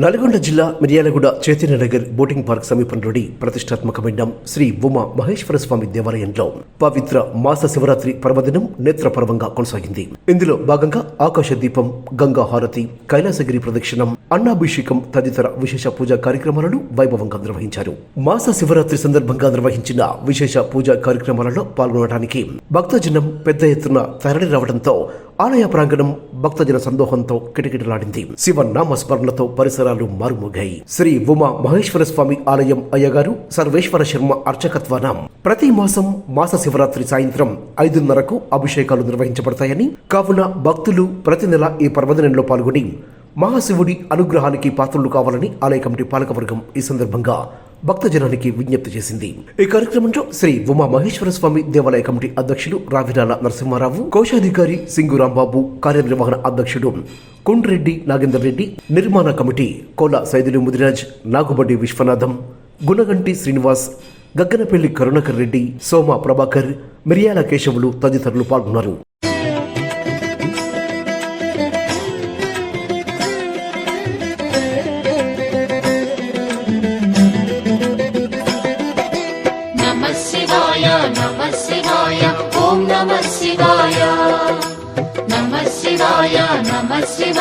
నల్గొండ జిల్లా Miryalaguda Chaitanya Nagar boating park సమీపంలోని ప్రతిష్టాత్మకమైన శ్రీ ఉమా మహేశ్వర స్వామి దేవాలయంలో పవిత్ర మాస శివరాత్రి పర్వదినం నేత్ర పర్వంగా కొనసాగింది. ఇందులో భాగంగా ఆకాశ దీపం గంగా హారతి కైలాసగిరి ప్రదక్షిణం అన్నాభిషేకం తదితర విశేష పూజా కార్యక్రమాలను వైభవంగా నిర్వహించారు. మాస శివరాత్రి సందర్భంగా నిర్వహించిన విశేష పూజా కార్యక్రమాలలో పాల్గొనడానికి భక్తజనం పెద్ద ఎత్తున తరలి రావడంతో ఆలయ ప్రాంగణం భక్తజన సందోహంతో కిటకిటలాడింది. శివ నామస్మరణతో పరిసరాలు మారుమోగాయి. శ్రీ ఉమా మహేశ్వర స్వామి ఆలయం అయ్యగారు సర్వేశ్వర శర్మ అర్చకత్వాన ప్రతి మాసం మాస శివరాత్రి సాయంత్రం ఐదున్నరకు అభిషేకాలు నిర్వహించబడతాయని కావున భక్తులు ప్రతి నెల ఈ పర్వదినంలో పాల్గొని మహాశివుడి అనుగ్రహానికి పాత్రలు కావాలని ఆలయ కమిటీ పాలకవర్గం ఈ సందర్భంగా భక్తజనానికి విజ్ఞప్తి చేసింది. ఈ కార్యక్రమంలో శ్రీ ఉమా మహేశ్వర స్వామి దేవాలయ కమిటీ అధ్యక్షులు రావిరాల నరసింహారావు కోశాధికారి సింగు రాంబాబు కార్యనిర్వహణ అధ్యక్షుడు కుండ్రెడ్డి నాగేందర్ రెడ్డి నిర్మాణ కమిటీ కోల సైదులు ముదిరాజ్ నాగుబడి విశ్వనాథం గుణగంటి శ్రీనివాస్ గగ్గనపల్లి కరుణాకర్ రెడ్డి సోమ ప్రభాకర్ మిరియాల కేశవులు తదితరులు పాల్గొన్నారు.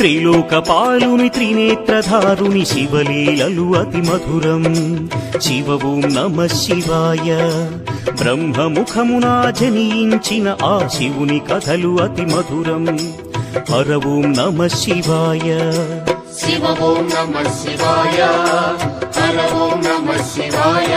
త్రైలోకపాలుని త్రినేత్రధారుని శివలీలలు అతి మధురం. శివవు నమ శివాయ. బ్రహ్మముఖమునా జనించిన ఆ శివుని కథలు అతి మధురం. హరవు నమ శివాయ. శివ నమ శివాయ. హర నమ శివాయ.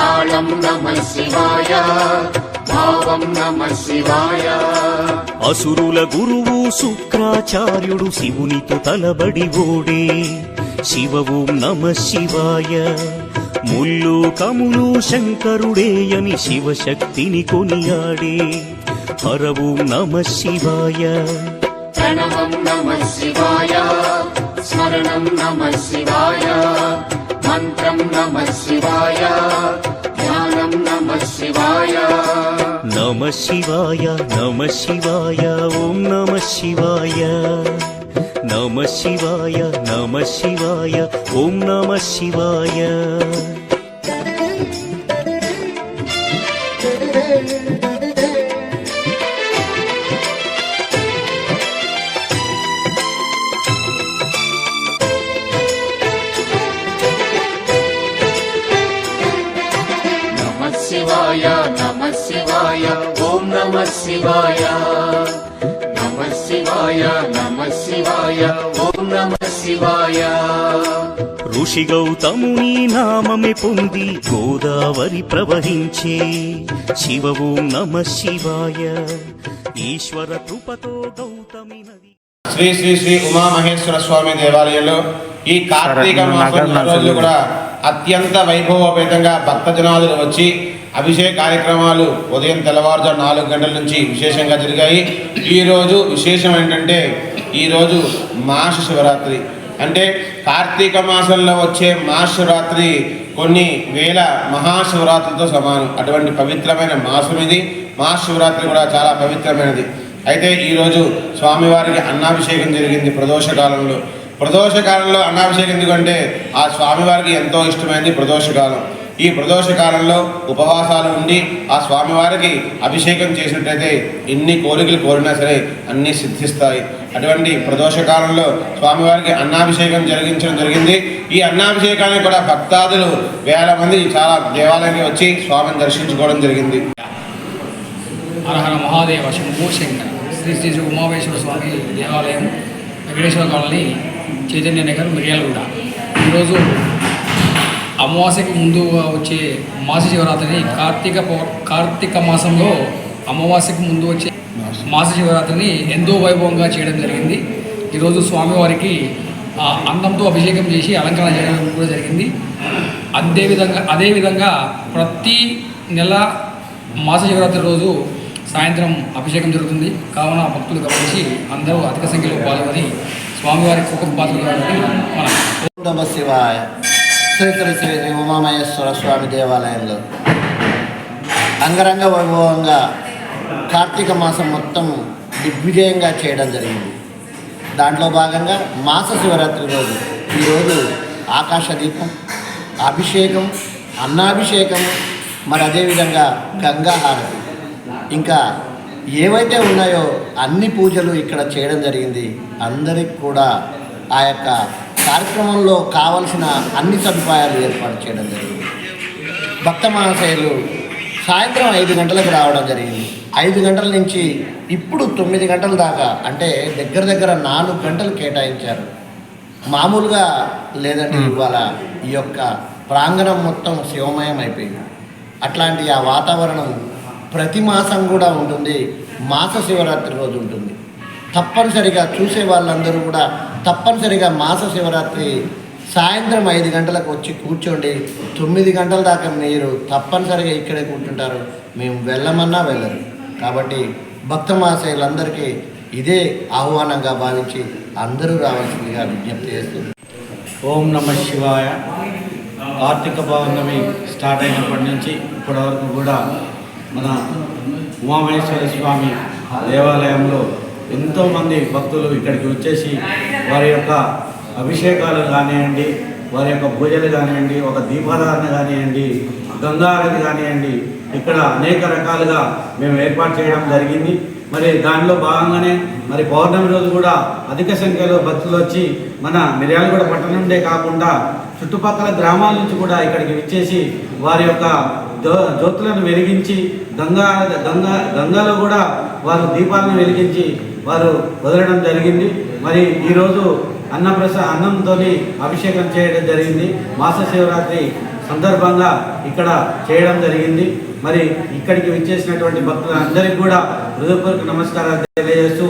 తాళం నమ శివాయ. భావం నమ శివాయ. అసురుల గురువు శుక్రాచార్యుడు శివునితో తలబడి ఓడే. శివ ఓం నమ శివాయ. ముల్లు కములు శంకరుడే అని శివశక్తిని కొనియాడే. హరవు నమ శివాయ. ప్రణవం నమ శివాయ. స్మరణం నమ శివాయ. మంత్రం నమ శివాయ ధ్యానం నమ శివాయ. నమ శివాయ నమ శివాయ ఓం నమ శివాయ. నమ శివాయ నమ శివాయ ఓం నమ శివాయ. శివాయ. నమ శివాయ నమ శివాయ ఓం నమ శివాయ. ఋషి గౌతముని నామమే పొంది గోదావరి ప్రవహించే. శివ ఓం నమ శివాయ. ఈశ్వర కృపతో గౌతమి నది. శ్రీ శ్రీ శ్రీ ఉమామహేశ్వర స్వామి దేవాలయంలో ఈ కార్తీక మాసం రోజు కూడా అత్యంత వైభవపేతంగా భక్తజనాదులు వచ్చి అభిషేక కార్యక్రమాలు ఉదయం తెల్లవారుజాము నాలుగు గంటల నుంచి విశేషంగా జరిగాయి. ఈరోజు విశేషం ఏంటంటే ఈరోజు మాస శివరాత్రి. అంటే కార్తీక మాసంలో వచ్చే మహాశివరాత్రి కొన్ని వేల మహాశివరాత్రితో సమానం. అటువంటి పవిత్రమైన మాసం ఇది మహాశివరాత్రి కూడా చాలా పవిత్రమైనది. అయితే ఈరోజు స్వామివారికి అన్నాభిషేకం జరిగింది ప్రదోష ప్రదోషకాలంలో అన్నాభిషేకం ఎందుకంటే ఆ స్వామివారికి ఎంతో ఇష్టమైనది ప్రదోషకాలం. ఈ ప్రదోషకాలంలో ఉపవాసాలు ఉండి ఆ స్వామివారికి అభిషేకం చేసినట్టయితే ఎన్ని కోరికలు కోరినా సరే అన్నీ సిద్ధిస్తాయి. అటువంటి ప్రదోషకాలంలో స్వామివారికి అన్నాభిషేకం జరిగించడం జరిగింది. ఈ అన్నాభిషేకానికి కూడా భక్తాదులు వేల మంది చాలా దేవాలయానికి వచ్చి స్వామిని దర్శించుకోవడం జరిగింది. హరహర మహాదేవ శంభూ శంకర. శ్రీ శ్రీ శ్రీ స్వామి దేవాలయం వెంకటేశ్వర కాలనీ చైతన్య నగర్ మిర్యాలగూడ. ఈరోజు అమావాస్యకు ముందు వచ్చే మాస శివరాత్రిని కార్తీక కార్తీక మాసంలో అమావాస్యకు ముందు వచ్చే మాస శివరాత్రిని ఎంతో వైభవంగా చేయడం జరిగింది. ఈరోజు స్వామివారికి అందంతో అభిషేకం చేసి అలంకరణ చేయడం కూడా జరిగింది. అదేవిధంగా అదేవిధంగా ప్రతి నెల మాస శివరాత్రి రోజు సాయంత్రం అభిషేకం జరుగుతుంది. కావున భక్తులు గమనించి అందరూ అధిక సంఖ్యలో పాల్గొని స్వామివారి కృప పాత్రలు నమ శివాయ శ్రీ శ్రీ ఉమామహేశ్వర స్వామి దేవాలయంలో అంగరంగ వైభవంగా కార్తీక మాసం మొత్తం దిగ్విజయంగా చేయడం జరిగింది. దాంట్లో భాగంగా మాస శివరాత్రి రోజు ఈరోజు ఆకాశ దీపం అభిషేకం అన్నాభిషేకం మరి అదేవిధంగా గంగాహారతి. ఇంకా ఏవైతే ఉన్నాయో అన్ని పూజలు ఇక్కడ చేయడం జరిగింది అందరికి కూడా ఆ యొక్క కార్యక్రమంలో కావలసిన అన్ని సదుపాయాలు ఏర్పాటు చేయడం జరిగింది. భక్త మహాశయులు సాయంత్రం ఐదు గంటలకు రావడం జరిగింది. ఐదు గంటల నుంచి ఇప్పుడు తొమ్మిది గంటల దాకా అంటే దగ్గర దగ్గర నాలుగు గంటలు కేటాయించారు. మామూలుగా లేదంటే ఇవాళ ఈ యొక్క ప్రాంగణం మొత్తం శివమయం అయిపోయింది. అట్లాంటి ఆ వాతావరణం ప్రతి మాసం కూడా ఉంటుంది. మాస శివరాత్రి రోజు ఉంటుంది. తప్పనిసరిగా చూసే వాళ్ళందరూ కూడా తప్పనిసరిగా మాస శివరాత్రి సాయంత్రం ఐదు గంటలకు వచ్చి కూర్చోండి. తొమ్మిది గంటల దాకా మీరు తప్పనిసరిగా ఇక్కడే కూర్చుంటారు. మేము వెళ్ళమన్నా వెళ్ళరు. కాబట్టి భక్త మహాశయులందరికీ ఇదే ఆహ్వానంగా భావించి అందరూ రావాల్సిందిగా విజ్ఞప్తి చేస్తుంది ఓం నమ శివాయ. కార్తీక పౌర్ణమి స్టార్ట్ అయినప్పటి నుంచి ఇప్పటివరకు కూడా మన ఉమామహేశ్వర స్వామి దేవాలయంలో ఎంతోమంది భక్తులు ఇక్కడికి వచ్చేసి వారి యొక్క అభిషేకాలు కానివ్వండి వారి యొక్క పూజలు కానివ్వండి ఒక దీపారాధన కానివ్వండి గంగారతి కానివ్వండి ఇక్కడ అనేక రకాలుగా మేము ఏర్పాటు చేయడం జరిగింది. మరి దానిలో భాగంగానే మరి పౌర్ణమి రోజు కూడా అధిక సంఖ్యలో భక్తులు వచ్చి మన మిర్యాలగూడ పట్టణం నుండే కాకుండా చుట్టుపక్కల గ్రామాల నుంచి కూడా ఇక్కడికి విచ్చేసి వారి యొక్క జ్యోతులను వెలిగించి గంగా గంగా గంగలో కూడా వారు దీపాలను వెలిగించి వారు వదలడం జరిగింది. మరి ఈరోజు అన్నప్రస అన్నంతో అభిషేకం చేయడం జరిగింది. మాస శివరాత్రి సందర్భంగా ఇక్కడ చేయడం జరిగింది. మరి ఇక్కడికి విచ్చేసినటువంటి భక్తులందరికీ కూడా హృదయపూర్వక నమస్కారాలు తెలియజేస్తూ